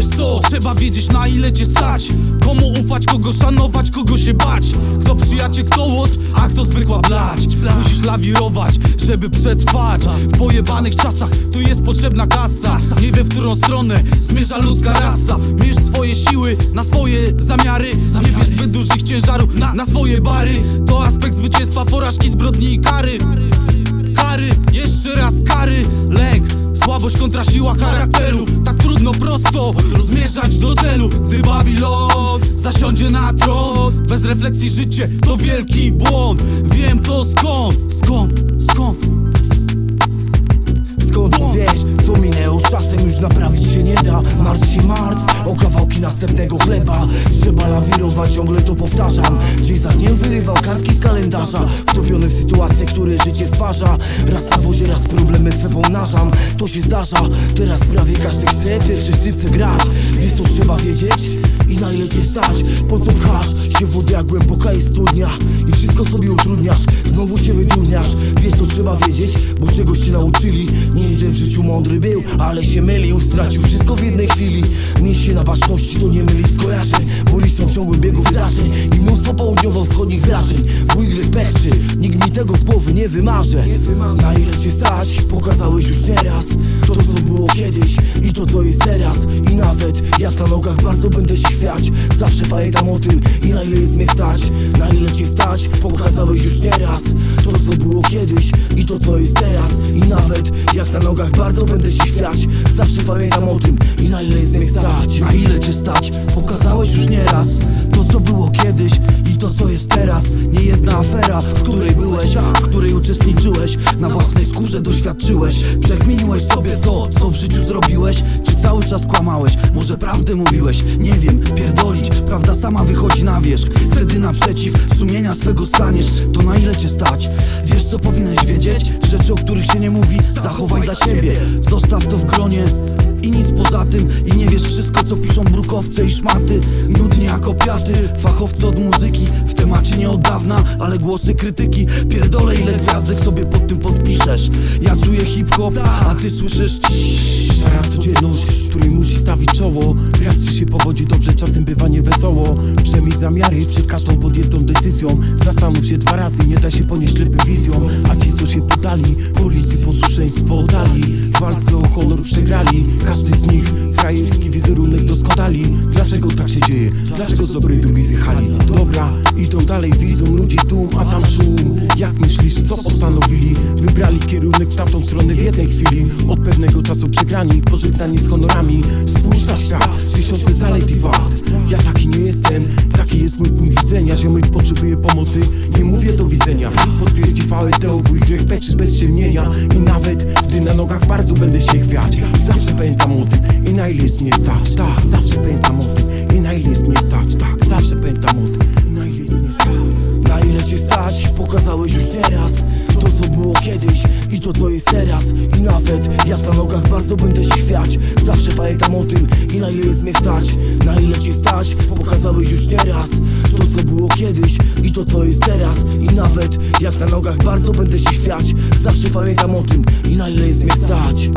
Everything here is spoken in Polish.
wiesz co? Trzeba wiedzieć na ile cię stać. Komu ufać, kogo szanować, kogo się bać. Kto przyjaciel, kto łot, a kto zwykła blać. Musisz lawirować, żeby przetrwać. W pojebanych czasach tu jest potrzebna kasa. Nie wiem w którą stronę zmierza ludzka rasa. Mierz swoje siły na swoje zamiary. Nie wiesz zbyt dużych ciężarów na, na swoje bary. To aspekt zwycięstwa, porażki, zbrodni i kary. Kary, jeszcze raz kary. Lęk, słabość kontra siła charakteru. Tak trudno prosto zmierzać do celu. Gdy Babilon zasiądzie na tron Bez refleksji życie to wielki błąd. Wiem to skąd, skąd, skąd. Skąd wiesz, co minęło? Z czasem już naprawić się nie da. Martw się martw, o kawałki następnego chleba. Trzeba lawirować, ciągle to powtarzam. Dzień za dniem wyrywam kartki z kalendarza Wtopiony w sytuacje, które życie stwarza. Raz na wozie, raz problemy swe pomnażam. To się zdarza, teraz prawie każdy chce Pierwszy szybce grać, wiesz co trzeba wiedzieć? I na ile cię stać, po co pchasz się w wodę jak głęboka jest studnia? I wszystko sobie utrudniasz, znowu się wydurniasz Wiesz co trzeba wiedzieć, bo czegoś cię nauczyli mądry był, ale się mylił Stracił wszystko w jednej chwili. Mieć się na baczności to nie mylić skojarzeń Bo są w ciągłym biegu wydarzeń I mnóstwo południowo-wschodnich wrażeń. WY petrzy, nikt mi tego z głowy nie wymarzy. Na ile cię stać, pokazałeś już nieraz. To co było kiedyś i to co jest teraz. I nawet jak na nogach bardzo będę się chwiać. Zawsze pamiętam o tym i na ile jest mnie stać. Na ile cię stać, pokazałeś już nieraz. To co było kiedyś i to co jest teraz. I nawet jak na nogach bardzo będę się chwiać Zawsze pamiętam o tym i na ile jest mnie stać. Na ile cię stać? Pokazałeś już nieraz To co było kiedyś i to co jest teraz. Nie jedna afera, w której byłeś W której uczestniczyłeś. Na własnej skórze doświadczyłeś. Przekminiłeś sobie to, co w życiu zrobiłeś. Czy cały czas kłamałeś? Może prawdę mówiłeś? Nie wiem, pierdolić Prawda sama wychodzi na wierzch. Wtedy naprzeciw sumienia swego staniesz. To na ile cię stać? Co powinieneś wiedzieć? Rzeczy, o których się nie mówi Zachowaj dla siebie. Zostaw to w gronie i nic poza tym. I nie wiesz wszystko co piszą brukowce i szmaty. Nudnie jak opiaty Fachowcy od muzyki. W temacie nie od dawna Ale głosy krytyki. Pierdolę ile gwiazdek sobie pod tym podpiszesz. Ja czuję hip-hop A ty słyszysz. Szara codzienność, której musi stawić czoło się powodzi dobrze, czasem bywa niewesoło. Przemij zamiary przed każdą podjętą decyzją. Zastanów się dwa razy, nie da się ponieść ślepym wizjom A ci co się podali, policji posłuszeństwo oddali. W walce o honor przegrali. Każdy z nich frajerski wizerunek doskonali. Dlaczego tak się dzieje? Dlaczego z dobrej drugiej zjechali? Dobra, idą dalej, widzą ludzi tłum, a tam szum. Jak myślisz, co postanowili? Wybrali kierunek w tamtą stronę w jednej chwili. Od pewnego czasu przegrani, pożegnani z honorami. Spójrz na świat, tysiące zalet i wad. Ja taki nie jestem, taki jest mój punkt widzenia. Ziomek potrzebuje pomocy, nie mówię do widzenia. Potwierdzi VLTO, WYP czy bez ciemnienia. I nawet, gdy na nogach bardzo będę się chwiać Zawsze pamiętam o tym i na ile jest mnie stać. Tak, zawsze pamiętam o tym i na ile jest to co jest teraz. I nawet jak na nogach bardzo będę się chwiać. Zawsze pamiętam o tym i na ile jest mnie stać. Na ile cię stać, pokazałeś już nieraz To co było kiedyś i to co jest teraz. I nawet jak na nogach bardzo będę się chwiać. Zawsze pamiętam o tym i na ile jest mnie stać